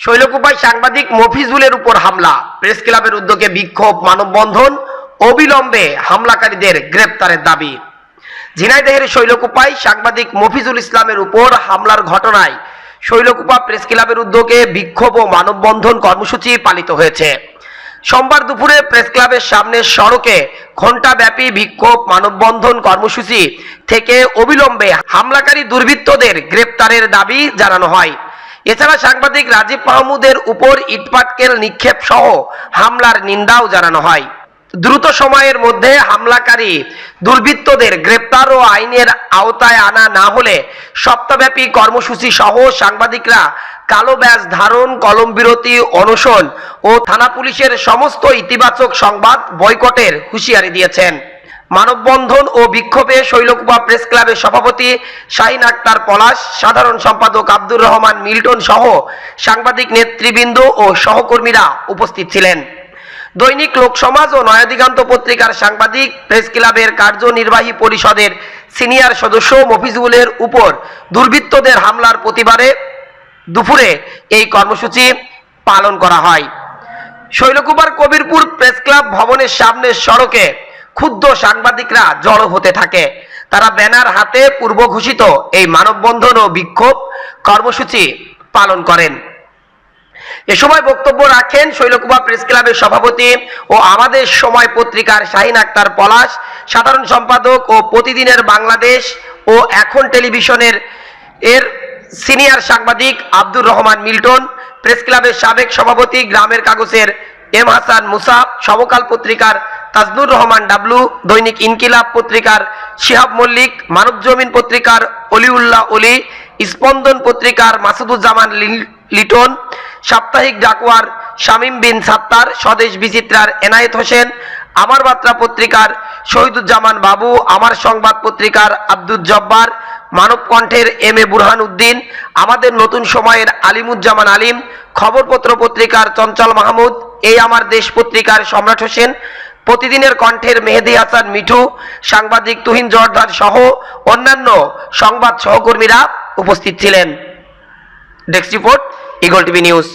শৈলকুপায় সাংবাদিক মফিজুলের উপর হামলা। প্রেস ক্লাবের উদ্যোগে বিক্ষোভ, মানববন্ধন, অবিলম্বে হামলাকারীদের গ্রেপ্তারের দাবি। ঝিনাইদহের শৈলকুপায় সাংবাদিক মফিজুল ইসলামের উপর হামলার ঘটনায় শৈলকুপা প্রেস ক্লাবের উদ্যোগে বিক্ষোভ ও মানববন্ধন কর্মসূচি পালিত হয়েছে। সোমবার দুপুরে প্রেস ক্লাবের সামনে সড়কে ঘণ্টাব্যাপী বিক্ষোভ, মানববন্ধন কর্মসূচি থেকে অবিলম্বে হামলাকারী দুর্বৃত্তদের গ্রেপ্তারের দাবি জানানো হয়। এছাড়া সাংবাদিক রাজীব মাহমুদের উপর ইটপাটকেল নিক্ষেপ সহ হামলার নিন্দাও জানানো হয়। দ্রুত সময়ের মধ্যে হামলাকারী দুর্বৃত্তদের গ্রেপ্তার ও আইনের আওতায় আনা না হলে সপ্তাহব্যাপী কর্মসূচি সহ সাংবাদিকরা কালো ব্যাজ ধারণ, কলম বিরতি, অনশন ও থানা পুলিশের সমস্ত ইতিবাচক সংবাদ বয়কটের হুঁশিয়ারি দিয়েছেন। মানববন্ধন ও বিক্ষোভে শৈলকুপা প্রেস ক্লাবের সভাপতি শাহিন আক্তার পলাশ, সাধারণ সম্পাদক আব্দুর রহমান মিল্টন সহ সাংবাদিক নেতৃবৃন্দ ও সহকর্মীরা উপস্থিত ছিলেন। দৈনিক লোকসমাজ ও নয়াদিগান্ত পত্রিকার সাংবাদিক, প্রেস ক্লাবের কার্যনির্বাহী পরিষদের সিনিয়র সদস্য মফিজুলের উপর দুর্বৃত্তদের হামলার প্রতিবারে দুপুরে এই কর্মসূচি পালন করা হয়। শৈলকুপার কবিরপুর প্রেস ক্লাব ভবনের সামনের সড়কে ক্ষুদ্র সাংবাদিকরা জড়ো হতে থাকে। তারা ব্যানার হাতে পূর্ব ঘোষিত এই মানববন্ধন ও বিক্ষোভ কর্মসূচি পালন করেন। এ সময় বক্তব্য রাখেন শৈলকুপা প্রেস ক্লাবের সভাপতি ও আমাদের সময় পত্রিকার শাহিন আক্তার পলাশ, সাধারণ সম্পাদক ও প্রতিদিনের বাংলাদেশ ও এখন টেলিভিশনের এর সিনিয়র সাংবাদিক আব্দুর রহমান মিল্টন, প্রেস ক্লাবের সাবেক সভাপতি গ্রামের কাগজের এম হাসান মুসাফ, সমকাল পত্রিকার তাজনুর রহমান ডাবলু, দৈনিক ইনকিলাব পত্রিকার শিহাব মল্লিক মানব জমিন পত্রিকার অলিউল্লাহ অলি স্পন্দন পত্রিকার মাসুদুজ্জামান লিটন, সাপ্তাহিক ডাকুয়ার শামীম বিন সাত্তার, স্বদেশ বিচিত্রার এনায়েত হোসেন, আমার বার্তা পত্রিকার শহীদুজ্জামান বাবু, আমার সংবাদ পত্রিকার আব্দুল জব্বার মানবকণ্ঠের এম এ বুরহান উদ্দিন, আমাদের নতুন সময়ের আলিমুজ্জামান আলিম, খবরপত্র পত্রিকার চঞ্চল মাহমুদ, এই আমার দেশ পত্রিকার সম্রাট হোসেন প্রতিদিনের কণ্ঠের মেহেদি হাসান মিঠু, সাংবাদিক তুহিন জর্দার সহ অন্যান্য সংবাদ সহকর্মীরা উপস্থিত ছিলেন। Desk report, Eagle TV news.